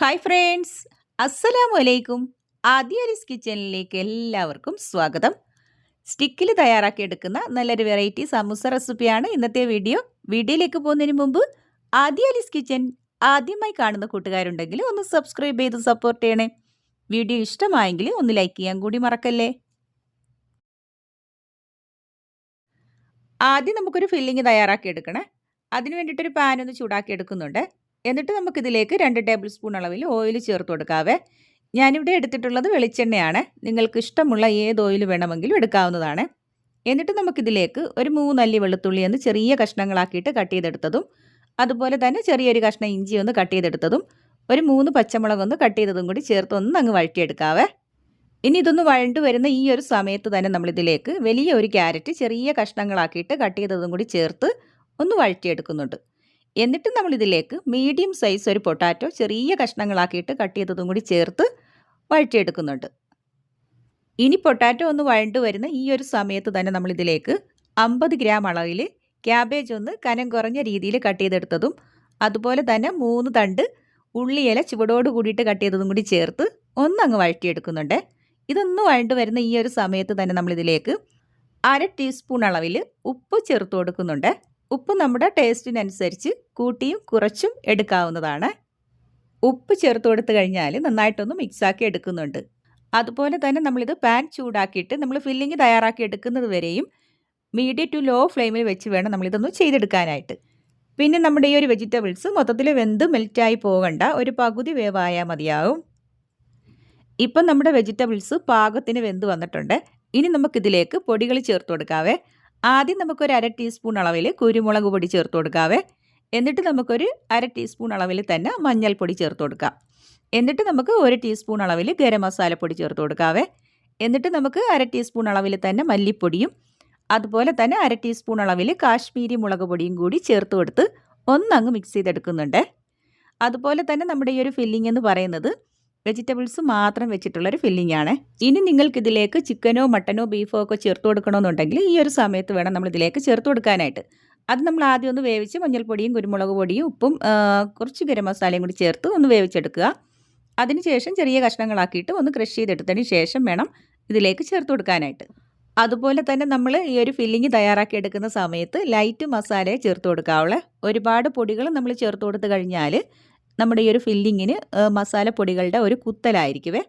Hi friends അസ്സലാമു അലൈക്കും ആദ്യരിസ് കിച്ചണിലേക്ക് എല്ലാവർക്കും സ്വാഗതം. സ്റ്റിക്കിൽ തയ്യാറാക്കി എടുക്കുന്ന നല്ലൊരു വെറൈറ്റി സമൂസ റെസിപ്പിയാണ് ഇന്നത്തെ വീഡിയോ. വീഡിയോയിലേക്ക് പോകുന്നതിന് മുമ്പ് ആദ്യരിസ് കിച്ചൻ ആദ്യമായി കാണുന്ന കൂട്ടുകാരുണ്ടെങ്കിൽ ഒന്ന് സബ്സ്ക്രൈബ് ചെയ്ത് സപ്പോർട്ട് ചെയ്യണേ. വീഡിയോ ഇഷ്ടമായെങ്കിൽ ഒന്ന് ലൈക്ക് ചെയ്യാൻ കൂടി മറക്കല്ലേ? ആദ്യം നമുക്കൊരു ഫില്ലിങ് തയ്യാറാക്കി എടുക്കണേ. അതിന് വേണ്ടിയിട്ടൊരു പാൻ ഒന്ന് ചൂടാക്കി എടുക്കുന്നുണ്ട്. എന്നിട്ട് നമുക്കിതിലേക്ക് രണ്ട് ടേബിൾ സ്പൂൺ അളവിൽ ഓയിൽ ചേർത്ത് കൊടുക്കാവേ. ഞാനിവിടെ എടുത്തിട്ടുള്ളത് വെളിച്ചെണ്ണയാണ്. നിങ്ങൾക്ക് ഇഷ്ടമുള്ള ഏത് ഓയിൽ വേണമെങ്കിലും എടുക്കാവുന്നതാണ്. എന്നിട്ട് നമുക്കിതിലേക്ക് ഒരു മൂന്നല്ലി വെളുത്തുള്ളി എന്ന് ചെറിയ കഷ്ണങ്ങളാക്കിയിട്ട് കട്ട് ചെയ്തെടുത്തതും അതുപോലെ തന്നെ ചെറിയൊരു കഷ്ണം ഇഞ്ചി ഒന്ന് കട്ട് ചെയ്തെടുത്തതും ഒരു മൂന്ന് പച്ചമുളക് ഒന്ന് കട്ട് ചെയ്തതും കൂടി ചേർത്ത് ഒന്ന് അങ്ങ് വഴറ്റിയെടുക്കാവേ. ഇനി ഇതൊന്ന് വഴണ്ടു വരുന്ന ഈ ഒരു സമയത്ത് തന്നെ നമ്മളിതിലേക്ക് വലിയ ഒരു ക്യാരറ്റ് ചെറിയ കഷ്ണങ്ങളാക്കിയിട്ട് കട്ട് ചെയ്തതും കൂടി ചേർത്ത് ഒന്ന് വഴറ്റിയെടുക്കുന്നുണ്ട്. എന്നിട്ട് നമ്മളിതിലേക്ക് മീഡിയം സൈസ് ഒരു പൊട്ടാറ്റോ ചെറിയ കഷ്ണങ്ങളാക്കിയിട്ട് കട്ട് ചെയ്തതും കൂടി ചേർത്ത് വഴറ്റിയെടുക്കുന്നുണ്ട്. ഇനി പൊട്ടാറ്റോ ഒന്ന് വഴണ്ടു വരുന്ന ഈ ഒരു സമയത്ത് തന്നെ നമ്മളിതിലേക്ക് അമ്പത് ഗ്രാം അളവിൽ ക്യാബേജ് ഒന്ന് കനം കുറഞ്ഞ രീതിയിൽ കട്ട് ചെയ്തെടുത്തതും അതുപോലെ തന്നെ മൂന്ന് തണ്ട് ഉള്ളിയില ചുവടോട് കൂടിയിട്ട് കട്ട് ചെയ്തതും കൂടി ചേർത്ത് ഒന്നങ്ങ് വഴറ്റിയെടുക്കുന്നുണ്ട്. ഇതൊന്ന് വഴണ്ടു വരുന്ന ഈ ഒരു സമയത്ത് തന്നെ നമ്മളിതിലേക്ക് അര ടീസ്പൂൺ അളവിൽ ഉപ്പ് ചേർത്ത് കൊടുക്കുന്നുണ്ട്. ഉപ്പ് നമ്മുടെ ടേസ്റ്റിനനുസരിച്ച് കൂട്ടിയും കുറച്ചും എടുക്കാവുന്നതാണ്. ഉപ്പ് ചേർത്ത് കൊടുത്തു കഴിഞ്ഞാൽ നന്നായിട്ടൊന്ന് മിക്സാക്കി എടുക്കുന്നുണ്ട്. അതുപോലെ തന്നെ നമ്മളിത് പാൻ ചൂടാക്കിയിട്ട് നമ്മൾ ഫില്ലിങ് തയ്യാറാക്കി എടുക്കുന്നത് വരെയും മീഡിയം ടു ലോ ഫ്ലെയിമിൽ വെച്ച് വേണം നമ്മളിതൊന്ന് ചെയ്തെടുക്കാനായിട്ട്. പിന്നെ നമ്മുടെ ഈ ഒരു വെജിറ്റബിൾസ് മൊത്തത്തിൽ വെന്ത് മെൽറ്റായി പോകണ്ട ഒരു പകുതി വേവായാൽ മതിയാവും. ഇപ്പം നമ്മുടെ വെജിറ്റബിൾസ് പാകത്തിന് വെന്ത് വന്നിട്ടുണ്ട്. ഇനി നമുക്കിതിലേക്ക് പൊടികൾ ചേർത്ത് കൊടുക്കാവേ. ആദ്യം നമുക്കൊരു അര ടീസ്പൂൺ അളവിൽ കുരുമുളക് പൊടി ചേർത്ത് കൊടുക്കാവേ. എന്നിട്ട് നമുക്കൊരു അര ടീസ്പൂൺ അളവിൽ തന്നെ മഞ്ഞൾപ്പൊടി ചേർത്ത് കൊടുക്കാം. എന്നിട്ട് നമുക്ക് ഒരു ടീസ്പൂൺ അളവിൽ ഗരം മസാലപ്പൊടി ചേർത്ത് കൊടുക്കാവേ. എന്നിട്ട് നമുക്ക് അര ടീസ്പൂൺ അളവിൽ തന്നെ മല്ലിപ്പൊടിയും അതുപോലെ തന്നെ അര ടീസ്പൂൺ അളവിൽ കാശ്മീരി മുളക് പൊടിയും കൂടി ചേർത്ത് കൊടുത്ത് ഒന്നങ്ങ് മിക്സ് ചെയ്തെടുക്കുന്നുണ്ട്. അതുപോലെ തന്നെ നമ്മുടെ ഈ ഒരു ഫില്ലിംഗ് എന്ന് പറയുന്നത് വെജിറ്റബിൾസ് മാത്രം വെച്ചിട്ടുള്ളൊരു ഫില്ലിംഗ് ആണ് ഇനി നിങ്ങൾക്ക് ഇതിലേക്ക് ചിക്കനോ മട്ടനോ ബീഫോ ഒക്കെ ചേർത്ത് കൊടുക്കണമെന്നുണ്ടെങ്കിൽ ഈ ഒരു സമയത്ത് വേണം നമ്മൾ ഇതിലേക്ക് ചേർത്ത് കൊടുക്കാനായിട്ട്. അത് നമ്മൾ ആദ്യം ഒന്ന് വേവിച്ച് മഞ്ഞൾപ്പൊടിയും കുരുമുളക് പൊടിയും ഉപ്പും കുറച്ച് ഗരം മസാലയും കൂടി ചേർത്ത് ഒന്ന് വേവിച്ചെടുക്കുക. അതിനുശേഷം ചെറിയ കഷ്ണങ്ങളാക്കിയിട്ട് ഒന്ന് ക്രഷ് ചെയ്തെടുത്തതിന് ശേഷം വേണം ഇതിലേക്ക് ചേർത്ത് കൊടുക്കാനായിട്ട്. അതുപോലെ തന്നെ നമ്മൾ ഈ ഒരു ഫില്ലിങ് തയ്യാറാക്കി എടുക്കുന്ന സമയത്ത് ലൈറ്റ് മസാലയെ ചേർത്ത് കൊടുക്കാവുള്ളേ. ഒരുപാട് പൊടികൾ നമ്മൾ ചേർത്ത് കൊടുത്തു കഴിഞ്ഞാൽ നമ്മുടെ ഈ ഒരു ഫില്ലിങ്ങിന് മസാലപ്പൊടികളുടെ ഒരു കുത്തലായിരിക്കുവേ.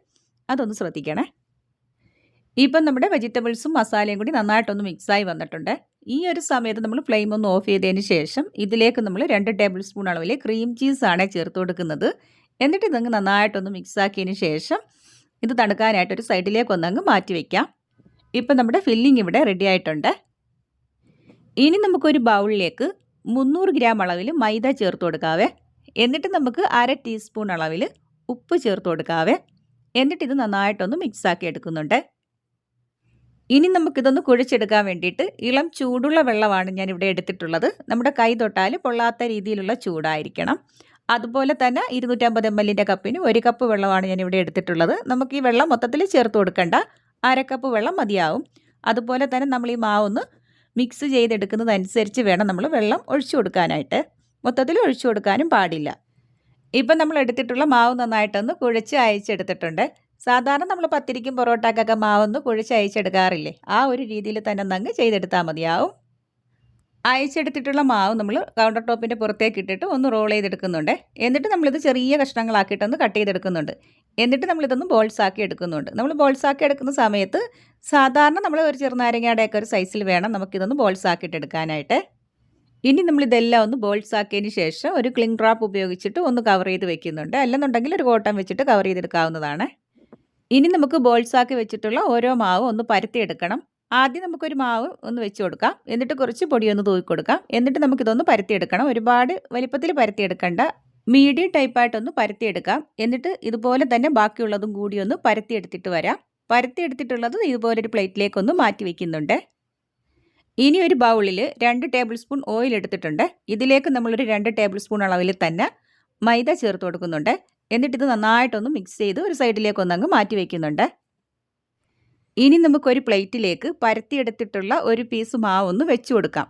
അതൊന്ന് ശ്രദ്ധിക്കണേ. ഇപ്പം നമ്മുടെ വെജിറ്റബിൾസും മസാലയും കൂടി നന്നായിട്ടൊന്ന് മിക്സായി വന്നിട്ടുണ്ട്. ഈ ഒരു സമയത്ത് നമ്മൾ ഫ്ലെയിം ഒന്ന് ഓഫ് ചെയ്തതിന് ശേഷം ഇതിലേക്ക് നമ്മൾ രണ്ട് ടേബിൾ സ്പൂൺ അളവിൽ ക്രീം ചീസാണ് ചേർത്ത് കൊടുക്കുന്നത്. എന്നിട്ട് ഇതങ്ങ് നന്നായിട്ടൊന്ന് മിക്സാക്കിയതിന് ശേഷം ഇത് തണുക്കാനായിട്ട് ഒരു സൈഡിലേക്ക് ഒന്നങ്ങ് മാറ്റി വയ്ക്കാം ഇപ്പം നമ്മുടെ ഫില്ലിംഗ് ഇവിടെ റെഡി ആയിട്ടുണ്ട്. ഇനി നമുക്കൊരു ബൗളിലേക്ക് മുന്നൂറ് ഗ്രാം അളവിൽ മൈദ ചേർത്ത് കൊടുക്കാവേ. എന്നിട്ട് നമുക്ക് അര ടീസ്പൂൺ അളവിൽ ഉപ്പ് ചേർത്ത് കൊടുക്കാവേ. എന്നിട്ട് ഇത് നന്നായിട്ടൊന്ന് മിക്സാക്കി എടുക്കുന്നുണ്ട്. ഇനി നമുക്കിതൊന്ന് കുഴിച്ചെടുക്കാൻ വേണ്ടിയിട്ട് ഇളം ചൂടുള്ള വെള്ളമാണ് ഞാൻ ഇവിടെ എടുത്തിട്ടുള്ളത്. നമ്മുടെ കൈ തൊട്ടാൽ പൊള്ളാത്ത രീതിയിലുള്ള ചൂടായിരിക്കണം. അതുപോലെ തന്നെ ഇരുന്നൂറ്റമ്പത് എം എല്ലിന്റെ കപ്പിന് ഒരു കപ്പ് വെള്ളമാണ് ഞാൻ ഇവിടെ എടുത്തിട്ടുള്ളത്. നമുക്ക് ഈ വെള്ളം മൊത്തത്തിൽ ചേർത്ത് കൊടുക്കണ്ട. അരക്കപ്പ് കപ്പ് വെള്ളം മതിയാവും. അതുപോലെ തന്നെ നമ്മൾ ഈ മാവൊന്ന് മിക്സ് ചെയ്തെടുക്കുന്നതനുസരിച്ച് വേണം നമ്മൾ വെള്ളം ഒഴിച്ചു കൊടുക്കാനായിട്ട്. മൊത്തത്തിൽ ഒഴിച്ചു കൊടുക്കാനും പാടില്ല. ഇപ്പം നമ്മൾ എടുത്തിട്ടുള്ള മാവ് നന്നായിട്ടൊന്ന് കുഴച്ച് അയച്ചെടുത്തിട്ടുണ്ട്. സാധാരണ നമ്മൾ പത്തിരിക്കും പൊറോട്ടക്കൊക്കെ മാവൊന്ന് കുഴച്ച് അയച്ചെടുക്കാറില്ലേ? ആ ഒരു രീതിയിൽ തന്നെ നങ്ങ് ചെയ്തെടുത്താൽ മതിയാവും. അയച്ചെടുത്തിട്ടുള്ള മാവ് നമ്മൾ കൗണ്ടർ ടോപ്പിന്റെ പുറത്തേക്ക് ഇട്ടിട്ട് ഒന്ന് റോൾ ചെയ്തെടുക്കുന്നുണ്ട്. എന്നിട്ട് നമ്മളിത് ചെറിയ കഷ്ണങ്ങളാക്കിയിട്ടൊന്ന് കട്ട് ചെയ്തെടുക്കുന്നുണ്ട്. എന്നിട്ട് നമ്മളിതൊന്ന് ബോൾസാക്കി എടുക്കുന്നുണ്ട്. നമ്മൾ ബോൾസാക്കി എടുക്കുന്ന സമയത്ത് സാധാരണ നമ്മൾ ഒരു ചെറുനാരങ്ങയുടെയൊക്കെ ഒരു സൈസിൽ വേണം നമുക്കിതൊന്ന് ബോൾസ് ആക്കിയിട്ട് എടുക്കാനായിട്ട്. ഇനി നമ്മൾ ഇതെല്ലാം ഒന്ന് ബോൾസ് ആക്കിയതിന് ശേഷം ഒരു ക്ലിങ് ഡ്രാപ്പ് ഉപയോഗിച്ചിട്ട് ഒന്ന് കവർ ചെയ്ത് വെക്കുന്നുണ്ട്. അല്ലെന്നുണ്ടെങ്കിൽ ഒരു കോട്ടൺ വെച്ചിട്ട് കവർ ചെയ്തെടുക്കാവുന്നതാണ്. ഇനി നമുക്ക് ബോൾസ് ആക്കി വെച്ചിട്ടുള്ള ഓരോ മാവ് ഒന്ന് പരത്തിയെടുക്കണം. ആദ്യം നമുക്കൊരു മാവ് ഒന്ന് വെച്ച് കൊടുക്കാം. എന്നിട്ട് കുറച്ച് പൊടി ഒന്ന് തൂക്കി കൊടുക്കാം. എന്നിട്ട് നമുക്കിതൊന്ന് പരത്തിയെടുക്കണം. ഒരുപാട് വലിപ്പത്തിൽ പരത്തിയെടുക്കണ്ട. മീഡിയം ടൈപ്പായിട്ടൊന്ന് പരത്തിയെടുക്കാം. എന്നിട്ട് ഇതുപോലെ തന്നെ ബാക്കിയുള്ളതും കൂടി ഒന്ന് പരത്തിയെടുത്തിട്ട് വരാം. പരത്തിയെടുത്തിട്ടുള്ളത് ഇതുപോലൊരു പ്ലേറ്റിലേക്കൊന്ന് മാറ്റി വയ്ക്കുന്നുണ്ട് ഇനി ഒരു ബൗളിൽ രണ്ട് ടേബിൾ സ്പൂൺ ഓയിൽ എടുത്തിട്ടുണ്ട്. ഇതിലേക്ക് നമ്മളൊരു രണ്ട് ടേബിൾ സ്പൂൺ അളവിൽ തന്നെ മൈദ ചേർത്ത് കൊടുക്കുന്നുണ്ട്. എന്നിട്ടിത് നന്നായിട്ടൊന്ന് മിക്സ് ചെയ്ത് ഒരു സൈഡിലേക്ക് ഒന്നങ്ങ് മാറ്റി വയ്ക്കുന്നുണ്ട് ഇനി നമുക്കൊരു പ്ലേറ്റിലേക്ക് പരത്തിയെടുത്തിട്ടുള്ള ഒരു പീസ് മാവ് ഒന്ന് കൊടുക്കാം.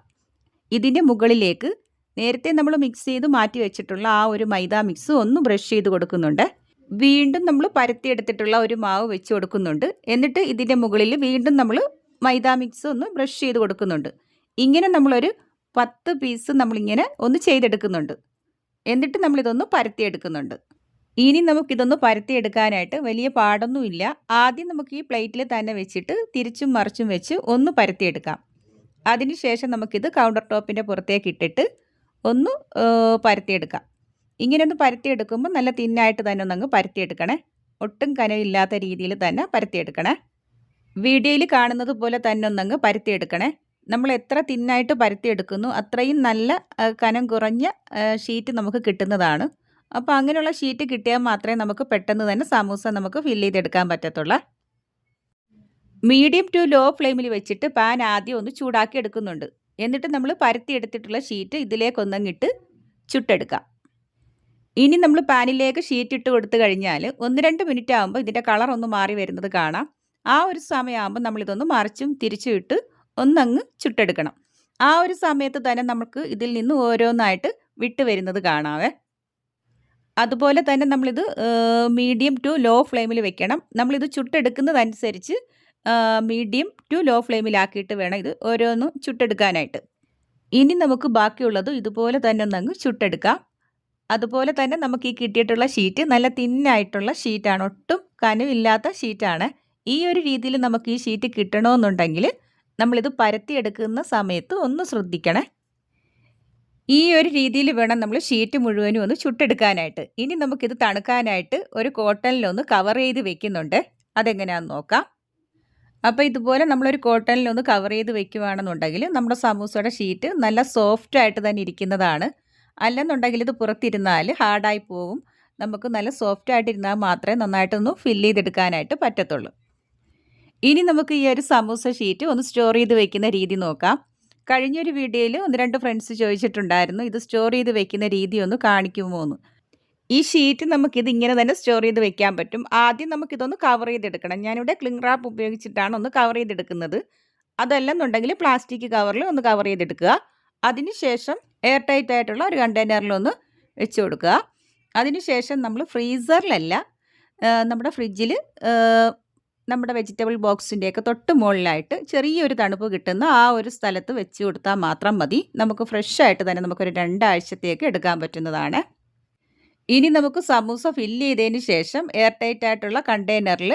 ഇതിന്റെ മുകളിലേക്ക് നേരത്തെ നമ്മൾ മിക്സ് ചെയ്ത് മാറ്റി വെച്ചിട്ടുള്ള ആ ഒരു മൈദ മിക്സ് ഒന്ന് ബ്രഷ് ചെയ്ത് കൊടുക്കുന്നുണ്ട്. വീണ്ടും നമ്മൾ പരത്തിയെടുത്തിട്ടുള്ള ഒരു മാവ് വെച്ച് കൊടുക്കുന്നുണ്ട്. എന്നിട്ട് ഇതിന്റെ മുകളിൽ വീണ്ടും നമ്മൾ മൈദ മിക്സ് ഒന്ന് ബ്രഷ് ചെയ്ത് കൊടുക്കുന്നുണ്ട്. ഇങ്ങനെ നമ്മളൊരു പത്ത് പീസ് നമ്മളിങ്ങനെ ഒന്ന് ചെയ്തെടുക്കുന്നുണ്ട്. എന്നിട്ട് നമ്മളിതൊന്ന് പരത്തിയെടുക്കുന്നുണ്ട്. ഇനി നമുക്കിതൊന്ന് പരത്തിയെടുക്കാനായിട്ട് വലിയ പാടൊന്നുമില്ല. ആദ്യം നമുക്ക് ഈ പ്ലേറ്റിൽ തന്നെ വെച്ചിട്ട് തിരിച്ചും മറിച്ചും വെച്ച് ഒന്ന് പരത്തിയെടുക്കാം. അതിനുശേഷം നമുക്കിത് കൗണ്ടർ ടോപ്പിന്റെ പുറത്തേക്ക് ഇട്ടിട്ട് ഒന്ന് പരത്തിയെടുക്കാം. ഇങ്ങനെ ഒന്ന് പരത്തിയെടുക്കുമ്പോൾ നല്ല തിന്നായിട്ട് തന്നെ ഒന്ന് ഒന്നങ്ങ് പരത്തിയെടുക്കണേ. ഒട്ടും കനവില്ലാത്ത രീതിയിൽ തന്നെ പരത്തിയെടുക്കണേ. വീഡിയോയിൽ കാണുന്നത് പോലെ തന്നെ ഒന്നങ്ങ് പരത്തിയെടുക്കണേ. നമ്മൾ എത്ര തിന്നായിട്ട് പരത്തിയെടുക്കുന്നു അത്രയും നല്ല കനം കുറഞ്ഞ ഷീറ്റ് നമുക്ക് കിട്ടുന്നതാണ്. അപ്പോൾ അങ്ങനെയുള്ള ഷീറ്റ് കിട്ടിയാൽ മാത്രമേ നമുക്ക് പെട്ടെന്ന് തന്നെ സമൂസ നമുക്ക് ഫില്ല് ചെയ്തെടുക്കാൻ പറ്റത്തുള്ളൂ. മീഡിയം ടു ലോ ഫ്ലെയിമിൽ വെച്ചിട്ട് പാൻ ആദ്യം ഒന്ന് ചൂടാക്കി എടുക്കുന്നുണ്ട്. എന്നിട്ട് നമ്മൾ പരത്തി എടുത്തിട്ടുള്ള ഷീറ്റ് ഇതിലേക്കൊന്നങ്ങിട്ട് ചുട്ടെടുക്കാം. ഇനി നമ്മൾ പാനിലേക്ക് ഷീറ്റ് ഇട്ട് കൊടുത്തു കഴിഞ്ഞാൽ ഒന്ന് രണ്ട് മിനിറ്റ് ആകുമ്പോൾ ഇതിന്റെ കളർ ഒന്ന് മാറി വരുന്നത് കാണാം. ആ ഒരു സമയമാകുമ്പോൾ നമ്മളിതൊന്ന് മറിച്ചും തിരിച്ചും ഇട്ട് ഒന്നങ്ങ് ചുട്ടെടുക്കണം. ആ ഒരു സമയത്ത് തന്നെ നമുക്ക് ഇതിൽ നിന്ന് ഓരോന്നായിട്ട് വിട്ട് വരുന്നത് കാണാവേ. അതുപോലെ തന്നെ നമ്മളിത് മീഡിയം ടു ലോ ഫ്ലെയിമിൽ വെക്കണം. നമ്മളിത് ചുട്ടെടുക്കുന്നതനുസരിച്ച് മീഡിയം ടു ലോ ഫ്ലെയിമിലാക്കിയിട്ട് വേണം ഇത് ഓരോന്ന് ചുട്ടെടുക്കാനായിട്ട്. ഇനി നമുക്ക് ബാക്കിയുള്ളത് ഇതുപോലെ തന്നെ ഒന്നങ്ങ് ചുട്ടെടുക്കാം. അതുപോലെ തന്നെ നമുക്ക് ഈ കിട്ടിയിട്ടുള്ള ഷീറ്റ് നല്ല തിന്നായിട്ടുള്ള ഷീറ്റാണ്. ഒട്ടും കനവില്ലാത്ത ഷീറ്റാണ്. ഈ ഒരു രീതിയിൽ നമുക്ക് ഈ ഷീറ്റ് കിട്ടണമെന്നുണ്ടെങ്കിൽ നമ്മളിത് പരത്തിയെടുക്കുന്ന സമയത്ത് ഒന്ന് ശ്രദ്ധിക്കണേ. ഈ ഒരു രീതിയിൽ വേണം നമ്മൾ ഷീറ്റ് മുഴുവനും ഒന്ന് ചുട്ടെടുക്കാനായിട്ട്. ഇനി നമുക്കിത് തണുക്കാനായിട്ട് ഒരു കോട്ടണിലൊന്ന് കവർ ചെയ്ത് വെക്കുന്നുണ്ട്. അതെങ്ങനെയാണെന്ന് നോക്കാം. അപ്പോൾ ഇതുപോലെ നമ്മളൊരു കോട്ടണിലൊന്ന് കവർ ചെയ്ത് വെക്കുകയാണെന്നുണ്ടെങ്കിൽ നമ്മുടെ സമൂസയുടെ ഷീറ്റ് നല്ല സോഫ്റ്റ് ആയിട്ട് തന്നെ ഇരിക്കുന്നതാണ്. അല്ലെന്നുണ്ടെങ്കിൽ ഇത് പുറത്തിരുന്നാൽ ഹാർഡായി പോകും നമുക്ക് നല്ല സോഫ്റ്റ് ആയിട്ടിരുന്നാൽ മാത്രമേ നന്നായിട്ടൊന്ന് ഫില്ല് ചെയ്തെടുക്കാനായിട്ട് പറ്റത്തുള്ളൂ. ഇനി നമുക്ക് ഈ ഒരു സമൂസ ഷീറ്റ് ഒന്ന് സ്റ്റോർ ചെയ്ത് വെക്കുന്ന രീതി നോക്കാം. കഴിഞ്ഞൊരു വീഡിയോയിൽ ഒന്ന് രണ്ട് ഫ്രണ്ട്സ് ചോദിച്ചിട്ടുണ്ടായിരുന്നു ഇത് സ്റ്റോർ ചെയ്ത് വെക്കുന്ന രീതി ഒന്ന് കാണിക്കുമോ എന്ന്. ഈ ഷീറ്റ് നമുക്കിത് ഇങ്ങനെ തന്നെ സ്റ്റോർ ചെയ്ത് വെക്കാൻ പറ്റും. ആദ്യം നമുക്കിതൊന്ന് കവർ ചെയ്തെടുക്കണം. ഞാനിവിടെ ക്ലിംഗ് റാപ്പ് ഉപയോഗിച്ചിട്ടാണ് ഒന്ന് കവർ ചെയ്തെടുക്കുന്നത്. അതല്ലെന്നുണ്ടെങ്കിൽ പ്ലാസ്റ്റിക് കവറിൽ ഒന്ന് കവർ ചെയ്തെടുക്കുക. അതിനുശേഷം എയർ ടൈറ്റ് ആയിട്ടുള്ള ഒരു കണ്ടെയ്നറിലൊന്ന് വെച്ച് കൊടുക്കുക. അതിനുശേഷം നമ്മൾ ഫ്രീസറിലല്ല നമ്മുടെ ഫ്രിഡ്ജിൽ നമ്മുടെ വെജിറ്റബിൾ ബോക്സിന്റെയൊക്കെ തൊട്ട് മുകളിലായിട്ട് ചെറിയൊരു തണുപ്പ് കിട്ടുന്ന ആ ഒരു സ്ഥലത്ത് വെച്ച് കൊടുത്താൽ മാത്രം മതി. നമുക്ക് ഫ്രഷ് ആയിട്ട് തന്നെ നമുക്കൊരു രണ്ടാഴ്ചത്തേക്ക് എടുക്കാൻ പറ്റുന്നതാണ്. ഇനി നമുക്ക് സമൂസ ഫില്ല് ചെയ്തതിന് ശേഷം എയർ ടൈറ്റ് ആയിട്ടുള്ള കണ്ടെയ്നറിൽ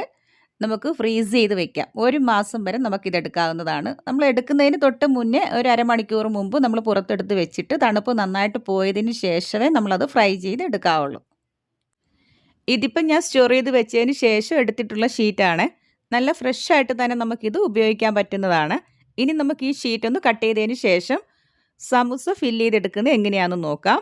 നമുക്ക് ഫ്രീസ് ചെയ്ത് വെക്കാം. ഒരു മാസം വരെ നമുക്കിത് എടുക്കാവുന്നതാണ്. നമ്മൾ എടുക്കുന്നതിന് തൊട്ട് മുന്നേ ഒരു അരമണിക്കൂർ മുമ്പ് നമ്മൾ പുറത്തെടുത്ത് വെച്ചിട്ട് തണുപ്പ് നന്നായിട്ട് പോയതിന് ശേഷമേ നമ്മളത് ഫ്രൈ ചെയ്ത് എടുക്കാവുള്ളൂ. ഇതിപ്പം ഞാൻ സ്റ്റോർ ചെയ്ത് വെച്ചതിന് ശേഷം എടുത്തിട്ടുള്ള ഷീറ്റാണ് നല്ല ഫ്രഷ് ആയിട്ട് തന്നെ നമുക്കിത് ഉപയോഗിക്കാൻ പറ്റുന്നതാണ്. ഇനി നമുക്ക് ഈ ഷീറ്റ് ഒന്ന് കട്ട് ചെയ്തതിന് ശേഷം സമൂസ ഫില്ല് ചെയ്തെടുക്കുന്നത് എങ്ങനെയാണെന്ന് നോക്കാം.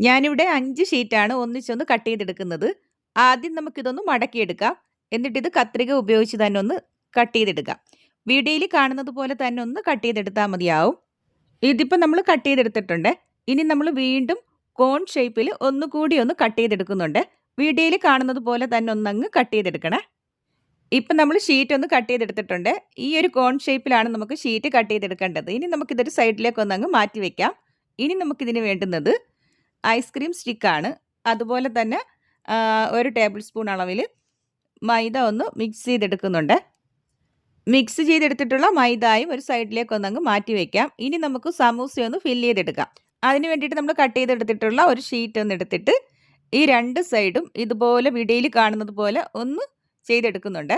ഞാനിവിടെ അഞ്ച് ഷീറ്റാണ് ഒന്നിച്ചൊന്ന് കട്ട് ചെയ്തെടുക്കുന്നത്. ആദ്യം നമുക്കിതൊന്ന് മടക്കിയെടുക്കാം. എന്നിട്ടിത് കത്രിക ഉപയോഗിച്ച് തന്നെ ഒന്ന് കട്ട് ചെയ്തെടുക്കാം. വീഡിയോയിൽ കാണുന്നത് പോലെ തന്നെ ഒന്ന് കട്ട് ചെയ്തെടുത്താൽ മതിയാവും. ഇതിപ്പോൾ നമ്മൾ കട്ട് ചെയ്തെടുത്തിട്ടുണ്ട്. ഇനി നമ്മൾ വീണ്ടും കോൺ ഷേപ്പിൽ ഒന്നുകൂടി ഒന്ന് കട്ട് ചെയ്തെടുക്കുന്നുണ്ട്. വീഡിയോയിൽ കാണുന്നത് പോലെ തന്നെ ഒന്നങ്ങ് കട്ട് ചെയ്തെടുക്കണേ. ഇപ്പം നമ്മൾ ഷീറ്റ് ഒന്ന് കട്ട് ചെയ്തെടുത്തിട്ടുണ്ട്. ഈ ഒരു കോൺ ഷേപ്പിലാണ് നമുക്ക് ഷീറ്റ് കട്ട് ചെയ്തെടുക്കേണ്ടത്. ഇനി നമുക്കിതൊരു സൈഡിലേക്ക് ഒന്ന് അങ്ങ് മാറ്റി വെക്കാം. ഇനി നമുക്കിതിന് വേണ്ടുന്നത് ഐസ്ക്രീം സ്റ്റിക്കാണ്. അതുപോലെ തന്നെ ഒരു ടേബിൾ സ്പൂൺ അളവിൽ മൈദ ഒന്ന് മിക്സ് ചെയ്തെടുക്കുന്നുണ്ട്. മിക്സ് ചെയ്തെടുത്തിട്ടുള്ള മൈദായും ഒരു സൈഡിലേക്ക് ഒന്നങ്ങ് മാറ്റി വയ്ക്കാം ഇനി നമുക്ക് സമൂസ ഒന്ന് ഫില്ല് ചെയ്തെടുക്കാം. അതിന് വേണ്ടിയിട്ട് നമ്മൾ കട്ട് ചെയ്തെടുത്തിട്ടുള്ള ഒരു ഷീറ്റ് ഒന്ന് എടുത്തിട്ട് ഈ രണ്ട് സൈഡും ഇതുപോലെ വിടയിൽ കാണുന്നത് പോലെ ഒന്ന് ചെയ്തെടുക്കുന്നുണ്ട്.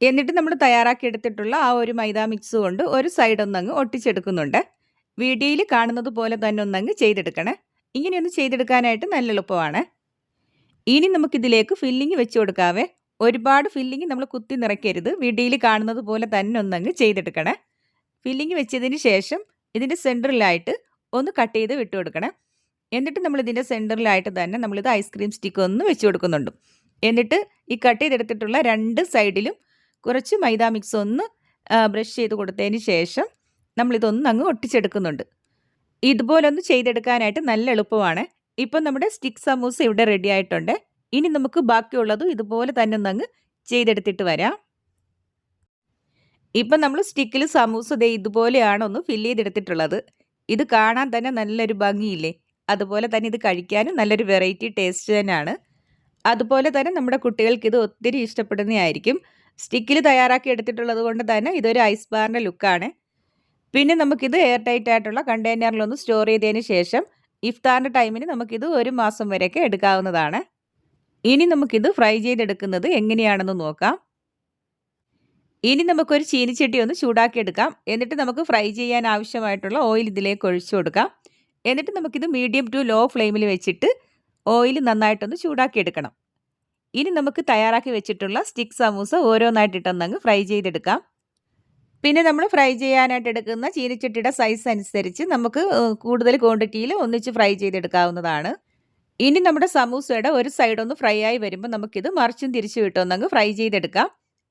എന്നിട്ട് നമ്മൾ തയ്യാറാക്കി എടുത്തിട്ടുള്ള ആ ഒരു മൈദ മിക്സ് കൊണ്ട് ഒരു സൈഡ് ഒന്നങ്ങ് ഒട്ടിച്ചെടുക്കുന്നുണ്ട്. വീഡിയോയിൽ കാണുന്നത് പോലെ തന്നെ ഒന്നങ്ങ് ചെയ്തെടുക്കണേ. ഇങ്ങനെയൊന്ന് ചെയ്തെടുക്കാനായിട്ട് നല്ല എളുപ്പമാണ്. ഇനി നമുക്കിതിലേക്ക് ഫില്ലിങ് വെച്ച് കൊടുക്കാവേ. ഒരുപാട് ഫില്ലിങ് നമ്മൾ കുത്തി നിറയ്ക്കരുത്. വീഡിയോയിൽ കാണുന്നത് പോലെ തന്നെ ഒന്നങ്ങ് ചെയ്തെടുക്കണേ. ഫില്ലിങ് വെച്ചതിന് ശേഷം ഇതിന്റെ സെന്ററിലായിട്ട് ഒന്ന് കട്ട് ചെയ്ത് വിട്ടു കൊടുക്കണം. എന്നിട്ട് നമ്മൾ ഇതിന്റെ സെന്ററിലായിട്ട് തന്നെ നമ്മളിത് ഐസ്ക്രീം സ്റ്റിക്ക് ഒന്ന് വെച്ച് കൊടുക്കുന്നുണ്ട്. എന്നിട്ട് ഈ കട്ട് ചെയ്തെടുത്തിട്ടുള്ള രണ്ട് സൈഡിലും കുറച്ച് മൈദ മിക്സ് ഒന്ന് ബ്രഷ് ചെയ്ത് കൊടുത്തതിന് ശേഷം നമ്മളിതൊന്ന് അങ്ങ് ഒട്ടിച്ചെടുക്കുന്നുണ്ട്. ഇതുപോലൊന്ന് ചെയ്തെടുക്കാനായിട്ട് നല്ല എളുപ്പമാണ്. ഇപ്പം നമ്മുടെ സ്റ്റിക്ക് സമൂസ ഇവിടെ റെഡി ആയിട്ടുണ്ട്. ഇനി നമുക്ക് ബാക്കിയുള്ളതും ഇതുപോലെ തന്നെ ഒന്ന് അങ്ങ് ചെയ്തെടുത്തിട്ട് വരാം. ഇപ്പം നമ്മൾ സ്റ്റിക്കിൽ സമൂസ ദേ ഇതുപോലെയാണ് ഒന്ന് ഫില്ല് ചെയ്തെടുത്തിട്ടുള്ളത്. ഇത് കാണാൻ തന്നെ നല്ലൊരു ഭംഗിയില്ലേ? അതുപോലെ തന്നെ ഇത് കഴിക്കാനും നല്ലൊരു വെറൈറ്റി ടേസ്റ്റ് തന്നെയാണ്. അതുപോലെ തന്നെ നമ്മുടെ കുട്ടികൾക്ക് ഇത് ഒത്തിരി ഇഷ്ടപ്പെടുന്നതായിരിക്കും. സ്റ്റിക്കിൽ തയ്യാറാക്കി എടുത്തിട്ടുള്ളത് കൊണ്ട് തന്നെ ഇതൊരു ഐസ് ബാറിന്റെ ലുക്കാണ് പിന്നെ നമുക്കിത് എയർ ടൈറ്റ് ആയിട്ടുള്ള കണ്ടെയ്നറിലൊന്ന് സ്റ്റോർ ചെയ്തതിന് ശേഷം ഇഫ്താറിന്റെ ടൈമിന് നമുക്കിത് ഒരു മാസം വരെയൊക്കെ എടുക്കാവുന്നതാണ്. ഇനി നമുക്കിത് ഫ്രൈ ചെയ്തെടുക്കുന്നത് എങ്ങനെയാണെന്ന് നോക്കാം. ഇനി നമുക്കൊരു ചീനിച്ചട്ടി ഒന്ന് ചൂടാക്കിയെടുക്കാം. എന്നിട്ട് നമുക്ക് ഫ്രൈ ചെയ്യാൻ ആവശ്യമായിട്ടുള്ള ഓയിൽ ഇതിലേക്ക് ഒഴിച്ചു കൊടുക്കാം. എന്നിട്ട് നമുക്കിത് മീഡിയം ടു ലോ ഫ്ലെയിമിൽ വെച്ചിട്ട് ഓയിൽ നന്നായിട്ടൊന്ന് ചൂടാക്കി എടുക്കണം ഇനി നമുക്ക് തയ്യാറാക്കി വെച്ചിട്ടുള്ള സ്റ്റിക്ക് സമൂസ ഓരോന്നായിട്ടിട്ടൊന്നങ്ങ് ഫ്രൈ ചെയ്തെടുക്കാം. പിന്നെ നമ്മൾ ഫ്രൈ ചെയ്യാനായിട്ട് എടുക്കുന്ന ചീനിച്ചട്ടിയുടെ സൈസ് അനുസരിച്ച് നമുക്ക് കൂടുതൽ ക്വാണ്ടിറ്റിയിൽ ഒന്നിച്ച് ഫ്രൈ ചെയ്തെടുക്കാവുന്നതാണ്. ഇനി നമ്മുടെ സമൂസയുടെ ഒരു സൈഡ് ഒന്ന് ഫ്രൈ ആയി വരുമ്പോൾ നമുക്കിത് മറിച്ചും തിരിച്ചു വിട്ടൊന്നങ്ങ് ഫ്രൈ ചെയ്തെടുക്കാം.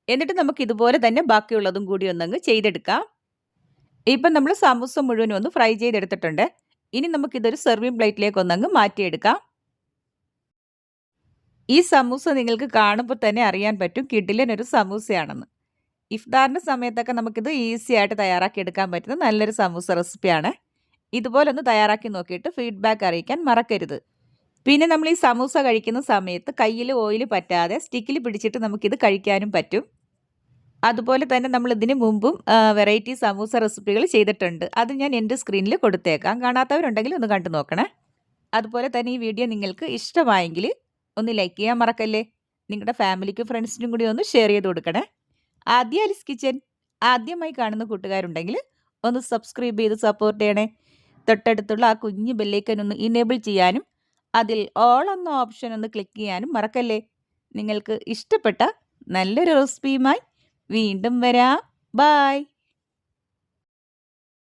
എന്നിട്ട് നമുക്ക് ഇതുപോലെ തന്നെ ബാക്കിയുള്ളതും കൂടി ഒന്നങ്ങ് ചെയ്തെടുക്കാം. ഇപ്പം നമ്മൾ സമൂസ മുഴുവനും ഒന്ന് ഫ്രൈ ചെയ്തെടുത്തിട്ടുണ്ട്. ഇനി നമുക്കിതൊരു സെർവിങ് പ്ലേറ്റിലേക്ക് ഒന്നങ്ങ് മാറ്റിയെടുക്കാം. ഈ സമൂസ നിങ്ങൾക്ക് കാണുമ്പോൾ തന്നെ അറിയാൻ പറ്റും കിഡിലൻ ഒരു സമൂസയാണെന്ന്. ഇഫ്താറിന്റെ സമയത്തൊക്കെ നമുക്കിത് ഈസി ആയിട്ട് തയ്യാറാക്കി എടുക്കാൻ പറ്റുന്ന നല്ലൊരു സമൂസ റെസിപ്പിയാണ്. ഇതുപോലെ ഒന്ന് തയ്യാറാക്കി നോക്കിയിട്ട് ഫീഡ്ബാക്ക് അറിയിക്കാൻ മറക്കരുത്. പിന്നെ നമ്മൾ ഈ സമൂസ കഴിക്കുന്ന സമയത്ത് കയ്യിൽ ഓയിൽ പറ്റാതെ സ്റ്റിക്കിൽ പിടിച്ചിട്ട് നമുക്കിത് കഴിക്കാനും പറ്റും. അതുപോലെ തന്നെ നമ്മൾ ഇതിന് മുമ്പും വെറൈറ്റി സമൂസ റെസിപ്പികൾ ചെയ്തിട്ടുണ്ട്. അത് ഞാൻ എന്റെ സ്ക്രീനിൽ കൊടുത്തേക്കാം. കാണാത്തവരുണ്ടെങ്കിൽ ഒന്ന് കണ്ടു നോക്കണേ. അതുപോലെ തന്നെ ഈ വീഡിയോ നിങ്ങൾക്ക് ഇഷ്ടമായെങ്കിൽ ഒന്ന് ലൈക്ക് ചെയ്യാൻ മറക്കല്ലേ? നിങ്ങളുടെ ഫാമിലിക്കും ഫ്രണ്ട്സിനും കൂടി ഒന്ന് ഷെയർ ചെയ്ത് കൊടുക്കണേ. ആദ്യ അലിസ് കിച്ചൻ ആദ്യമായി കാണുന്ന കൂട്ടുകാരുണ്ടെങ്കിൽ ഒന്ന് സബ്സ്ക്രൈബ് ചെയ്ത് സപ്പോർട്ട് ചെയ്യണേ. തൊട്ടടുത്തുള്ള ആ കുഞ്ഞു ബെല്ലേക്കൻ ഒന്ന് ഇനേബിൾ ചെയ്യാനും അതിൽ ഓൾ എന്ന ഓപ്ഷൻ ഒന്ന് ക്ലിക്ക് ചെയ്യാനും മറക്കല്ലേ? നിങ്ങൾക്ക് ഇഷ്ടപ്പെട്ട നല്ലൊരു റെസിപ്പിയുമായി വീണ്ടും വരാം. ബായ്